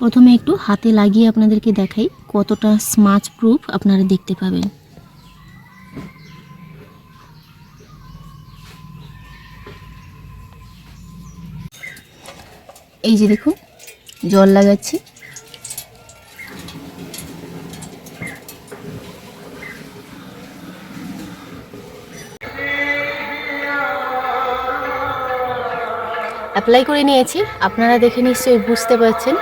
প্রথমে একটু হাতে লাগিয়ে আপনাদেরকে দেখাই কতটা স্মাচ প্রুফ আপনারা দেখতে পাবেন। এই যে দেখুন, জল লাগাচ্ছি। অ্যাপ্লাই করে নিয়েছি। আপনারা দেখে নিশ্চয়ই বুঝতে পারছেন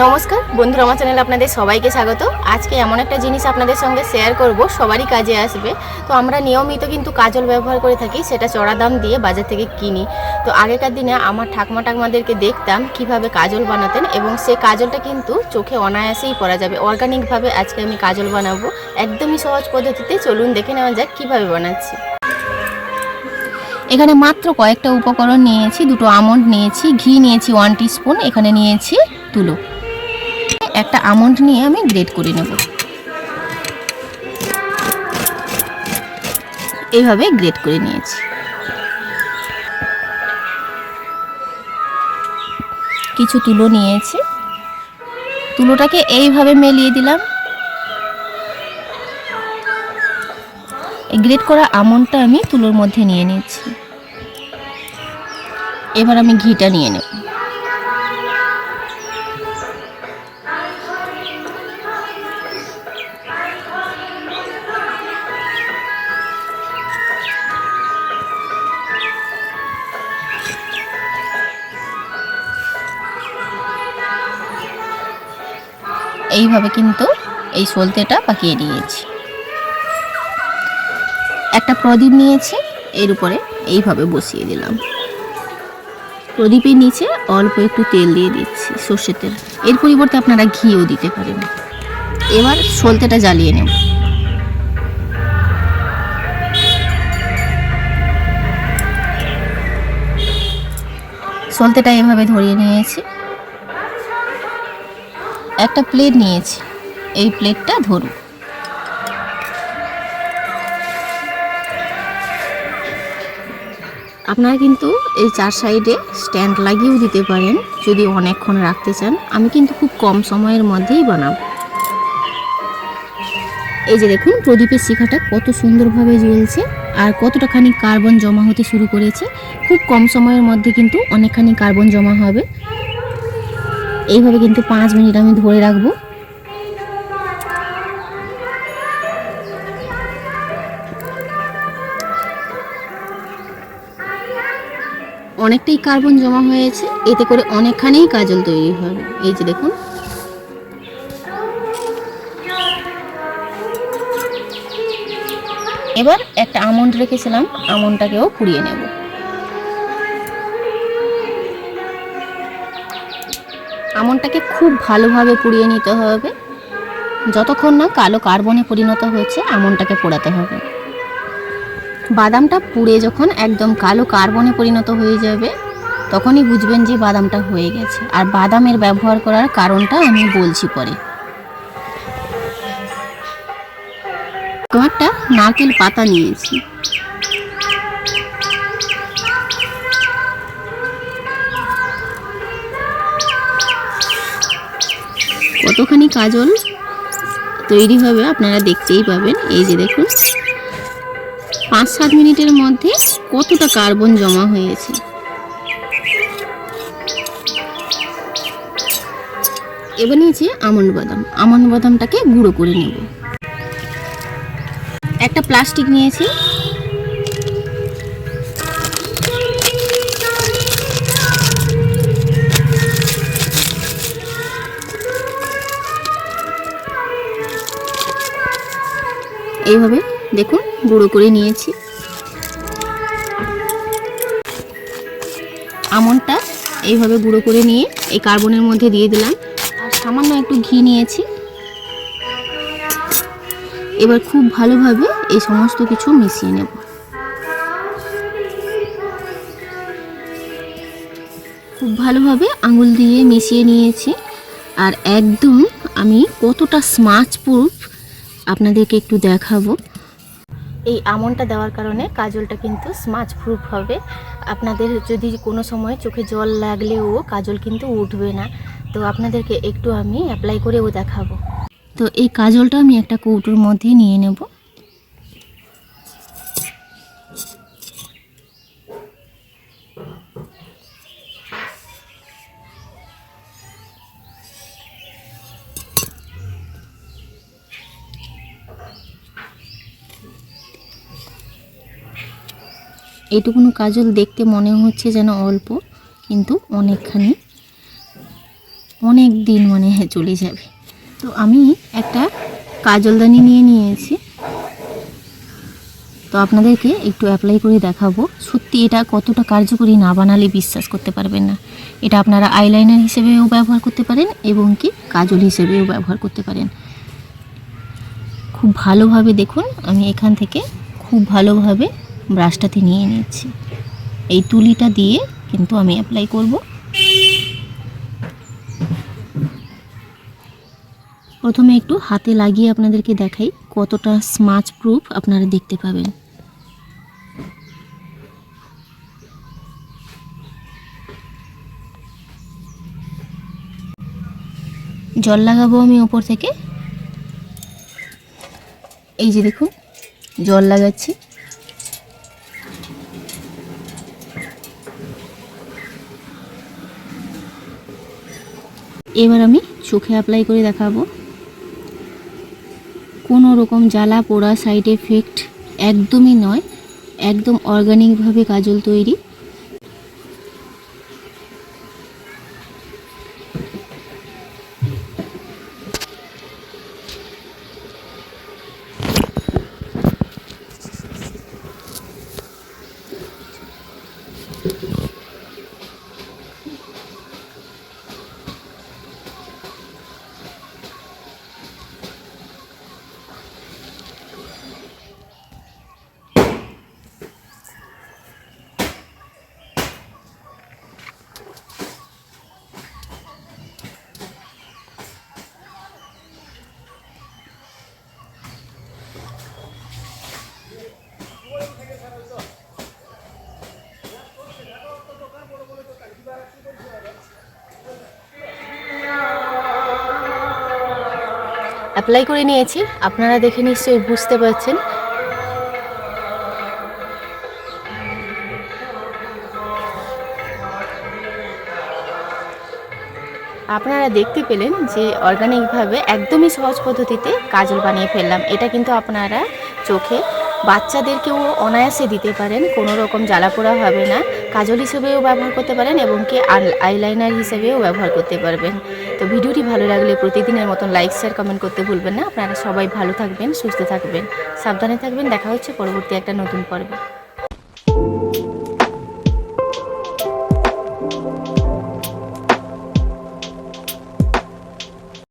নমস্কার, বন্ধুরা, আমার চ্যানেলে আপনাদের সবাইকে স্বাগত। আজকে এমন একটা জিনিস আপনাদের সঙ্গে শেয়ার করব, সবারই কাজে আসবে। তো আমরা নিয়মিত কিন্তু কাজল ব্যবহার করে থাকি, সেটা চড়া দাম দিয়ে বাজার থেকে কিনি। তো আগেকার দিনে আমার ঠাকমা টাকমাদেরকে দেখতাম কীভাবে কাজল বানাতেন এবং সে কাজলটা কিন্তু চোখে অনায়াসেই পরা যাবে। অর্গানিকভাবে আজকে আমি কাজল বানাবো। একদমই সহজ পদ্ধতিতে চলুন দেখে নেওয়া যাক কীভাবে বানাচ্ছি। এখানে মাত্র কয়েকটা উপকরণ নিয়েছি, দুটো আমন্ড নিয়েছি, ঘি নিয়েছি ওয়ান স্পুন এখানে নিয়েছি তুলো। একটা আমন্ড নিয়ে আমি গ্রেট করে নেব। এইভাবে গ্রেট করে নিয়েছি। কিছু তুলো নিয়েছি। তুলোটাকে এইভাবে মেলিয়ে দিলাম। গ্রেট করা আমন্ডটা আমি তুলোর মধ্যে নিয়ে নিচ্ছি এবার আমি ঘিটা নিয়ে নেব। এইভাবে কিন্তু এই সলতেটা পাকিয়ে নিয়েছি একটা প্রদীপ নিয়েছি, এর উপরে এইভাবে বসিয়ে দিলাম। প্রদীপের নিচে অল্প একটু তেল দিয়ে দিচ্ছি, সর্ষের তেল। এর পরিবর্তে আপনারা ঘিও দিতে পারেন। এবার সলতেটা জ্বালিয়ে নেব। সলতেটা এভাবে ধরিয়ে নিয়েছি। একটা প্লেট নিয়েছি। এই প্লেটটা ধরুন। আপনারা কিন্তু এই চার সাইডে স্ট্যান্ড লাগিয়েও দিতে পারেন, যদি অনেকক্ষণ রাখতে চান। আমি কিন্তু খুব কম সময়ের মধ্যেই বানাবো। এই যে দেখুন, প্রদীপের শিখাটা কত সুন্দরভাবে জ্বলছে আর কতটাখানি কার্বন জমা হতে শুরু করেছে। খুব কম সময়ের মধ্যে কিন্তু অনেকখানি কার্বন জমা হবে। এইভাবে কিন্তু পাঁচ মিনিট আমি ধরে রাখব। অনেকটাই কার্বন জমা হয়েছে, এতে করে অনেকখানেই কাজল তৈরি হবে। এই যে দেখুন। এবার একটা আমন্ড রেখেছিলাম, আমন্ডটাকেও পুড়িয়ে নেব। আমনটাকে খুব ভালোভাবে পুড়িয়ে নিতে হবে। যতক্ষণ না কালো কার্বনে পরিণত হয়েছে আমনটাকে পোড়াতে হবে। বাদামটা পুড়ে যখন একদম কালো কার্বনে পরিণত হয়ে যাবে, তখনই বুঝবেন যে বাদামটা হয়ে গেছে। আর বাদামের ব্যবহার করার কারণটা আমি বলছি পরে। কয়েকটা নারকেল পাতা নিয়েছি। কতখানি কাজল তৈরি হবে আপনারা দেখতেই পাবেন। এই যে দেখুন, পাঁচ সাত মিনিটের মধ্যে কতটা কার্বন জমা হয়েছে। এবার নিয়েছি আমন্ড বাদাম। আমন্ড বাদামটাকে গুঁড়ো করে নেব। একটা প্লাস্টিক নিয়েছি। এইভাবে দেখুন, গুঁড়ো করে নিয়েছি। আমনটা এইভাবে গুঁড়ো করে নিয়ে এই কার্বনের মধ্যে দিয়ে দিলাম। আর সামান্য একটু ঘি নিয়েছি। এবার খুব ভালোভাবে এই সমস্ত কিছু মিশিয়ে নেব। খুব ভালোভাবে আঙুল দিয়ে মিশিয়ে নিয়েছি। আর একদম আমি কতটা স্মাচ প্রুফ আপনাদেরকে একটু দেখাবো। এই আমনটা দেওয়ার কারণে কাজলটা কিন্তু স্মাচ প্রুফ হবে। আপনাদের যদি কোনো সময় চোখে জল লাগলেও কাজল কিন্তু উঠবে না। তো আপনাদেরকে একটু আমি অ্যাপ্লাই করেও দেখাবো। তো এই কাজলটা আমি একটা কৌটোর মধ্যে নিয়ে নেব। এইটুকুনো কাজল দেখতে মনে হচ্ছে যেন অল্প, কিন্তু অনেকখানি, অনেক দিন মানে হ্যাঁ চলে যাবে। তো আমি একটা কাজলদানি নিয়ে নিয়েছি। তো আপনাদেরকে একটু অ্যাপ্লাই করে দেখাবো। সত্যি এটা কতটা কার্যকরী না বানালে বিশ্বাস করতে পারবেন না। এটা আপনারা আইলাইনার হিসেবেও ব্যবহার করতে পারেন এবং কি কাজল হিসেবেও ব্যবহার করতে পারেন। খুব ভালোভাবে দেখুন, আমি এখান থেকে খুব ভালোভাবে ব্রাশটাতে নিয়ে নিচ্ছি। এই তুলিটা দিয়ে কিন্তু আমি অ্যাপ্লাই করব। প্রথমে একটু হাতে লাগিয়ে আপনাদেরকে দেখাই কতটা স্মাচ প্রুফ আপনারা দেখতে পাবেন। জল লাগাবো আমি ওপর থেকে। এই যে দেখুন, জল লাগাচ্ছি। এবার আমি চোখে অ্যাপ্লাই করে দেখাবো। কোনো রকম জ্বালা পোড়া সাইড এফেক্ট একদমই নয়, একদম অর্গানিকভাবে কাজল তৈরি। অ্যাপ্লাই করে নিয়েছি। আপনারা দেখে নিশ্চয়ই বুঝতে পারছেন। আপনারা দেখতে পেলেন যে অর্গানিকভাবে একদমই সহজ পদ্ধতিতে কাজল বানিয়ে ফেললাম। এটা কিন্তু আপনারা চোখে বাচ্চাদেরকেও অনায়াসে দিতে পারেন। কোনো রকম জ্বালা পোড়া হবে না। কাজল হিসেবেও ব্যবহার করতে পারেন এবং কি আইলাইনার হিসেবেও ব্যবহার করতে পারবেন। তো ভিডিওটি ভালো লাগলে প্রতিদিনের মতন লাইক শেয়ার কমেন্ট করতে ভুলবেন না। আপনারা সবাই ভালো থাকবেন, সুস্থ থাকবেন, সাবধানে থাকবেন। দেখা হচ্ছে পরবর্তী একটা নতুন পর্বে।